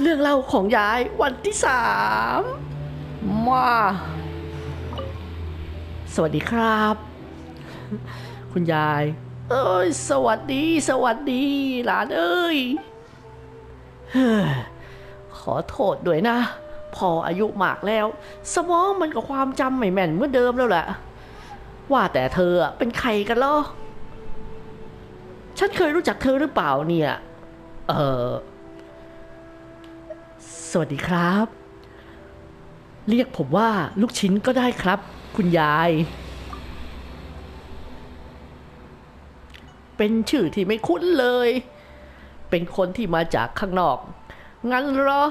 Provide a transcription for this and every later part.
เรื่องเล่าของยายวันที่สามมา สวัสดีครับ คุณยาย เอ้ย สวัสดี สวัสดี หลานเอ้ยขอโทษด้วยนะ พออายุมากแล้ว สมองมันกับความจำไม่แม่นเหมือนเดิมแล้วแหละ ว่าแต่เธอเป็นใครกันเหรอฉันเคยรู้จักเธอหรือเปล่าเนี่ย เออ สวัสดีครับ เรียกผมว่าลูกชิ้นก็ได้ครับ คุณยาย เป็นชื่อที่ไม่คุ้นเลย เป็นคนที่มาจากข้างนอก งั้นเหรอ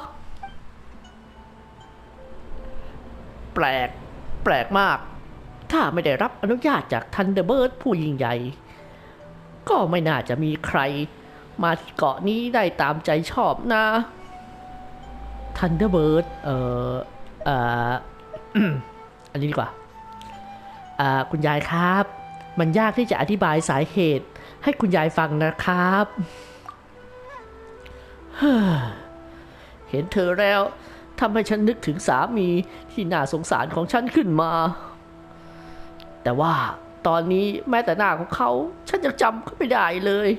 แปลก แปลกมาก ถ้าไม่ได้รับอนุญาตจากทันเดอร์เบิร์ดผู้ยิ่งใหญ่ ก็ไม่น่าจะมีใครมาเกาะนี้ได้ตามใจชอบนะ ทันเดอร์เบิร์ดเอ่อเอ่ออันนี้ดีกว่าอ่า คุณยายครับ มันยากที่จะอธิบายสาเหตุ ให้คุณยายฟังนะครับเฮ้อเห็นเธอแล้วทำให้ฉันนึกถึงสามีที่น่าสงสารของฉันขึ้นมา แต่ว่าตอนนี้แม้แต่หน้าของเขา ฉันยังจำเขาไม่ได้เลย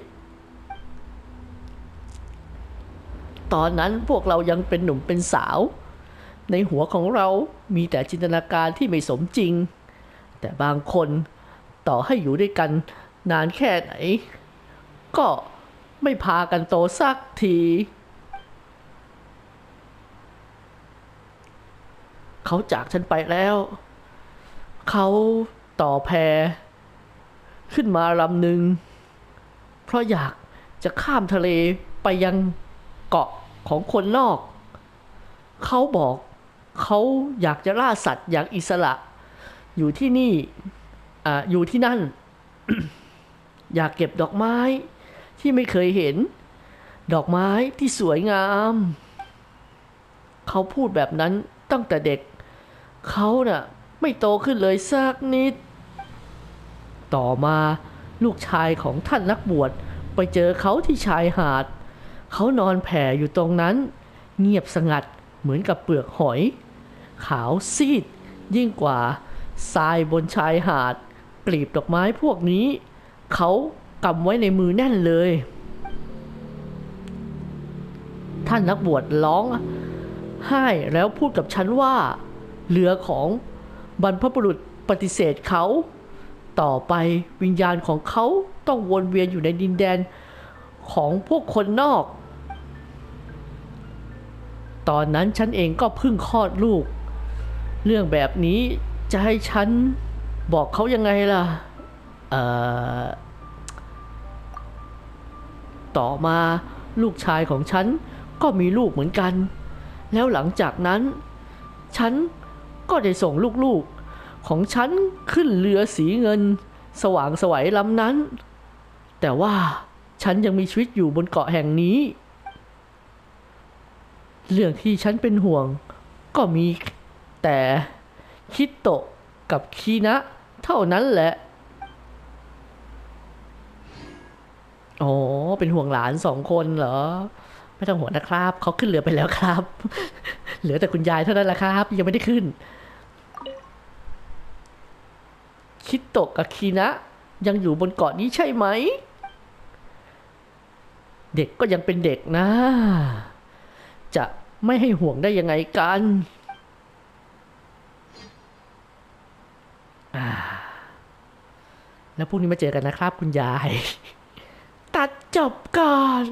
ตอนนั้นพวกเรายังเป็นหนุ่มเป็นสาว ในหัวของเรามีแต่จินตนาการที่ไม่สมจริง แต่บางคนต่อให้อยู่ด้วยกันนานแค่ไหน ก็ไม่พากันโตสักที เขาจากฉันไปแล้ว เขาต่อแพร ขึ้นมาลำหนึ่งเพราะอยากจะข้ามทะเลไปยัง เกาะของคนนอก เขาบอกเขาอยากจะล่าสัตว์อย่างอิสระ อยู่ที่นี่ออยู่ที่นั่น อยากเก็บดอกไม้ที่ไม่เคยเห็น ดอกไม้ที่สวยงาม เขาพูดแบบนั้นตั้งแต่เด็ก เขาน่ะไม่โตขึ้นเลยสักนิด ต่อมาลูกชายของท่านนักบวชไปเจอเขาที่ชายหาด เขานอนแผ่อยู่ตรงนั้น เงียบสงัดเหมือนกับเปลือกหอย ขาวซีด ยิ่งกว่าทรายบนชายหาด กลีบดอกไม้พวกนี้ เขากำไว้ในมือแน่นเลย ท่านนักบวชร้องไห้แล้วพูดกับฉันว่าเรือของบรรพบุรุษปฏิเสธเขา ต่อไปวิญญาณของเขาต้องวนเวียนอยู่ในดินแดนของพวกคนนอก ตอนนั้นฉันเองก็เพิ่งคลอดลูก เรื่องแบบนี้จะให้ฉันบอกเขายังไงล่ะ เอ่อ ต่อมาลูกชายของฉันก็มีลูกเหมือนกัน แล้วหลังจากนั้น ฉันก็ได้ส่งลูกๆ ของฉันขึ้นเรือสีเงิน สว่างสวัยลำนั้น แต่ว่าฉันยังมีชีวิตอยู่บนเกาะแห่งนี้ เรื่องที่ฉันเป็นห่วง ก็มีแต่คิดโตะกับคีนะ เท่านั้นแหละ อ๋อ เป็นห่วงหลานสองคนเหรอ ไม่ต้องห่วงนะครับ เขาขึ้นเรือไปแล้วครับ เหลือแต่คุณยายเท่านั้นแหละครับ ยังไม่ได้ขึ้น คิดโตะกับคีนะ ยังอยู่บนเกาะนี้ใช่ไหม เด็กก็ยังเป็นเด็กนะ จะไม่ให้ห่วงได้ยังไงกัน แล้วพรุ่งนี้มาเจอกันนะครับคุณยาย ตัดจบก่อน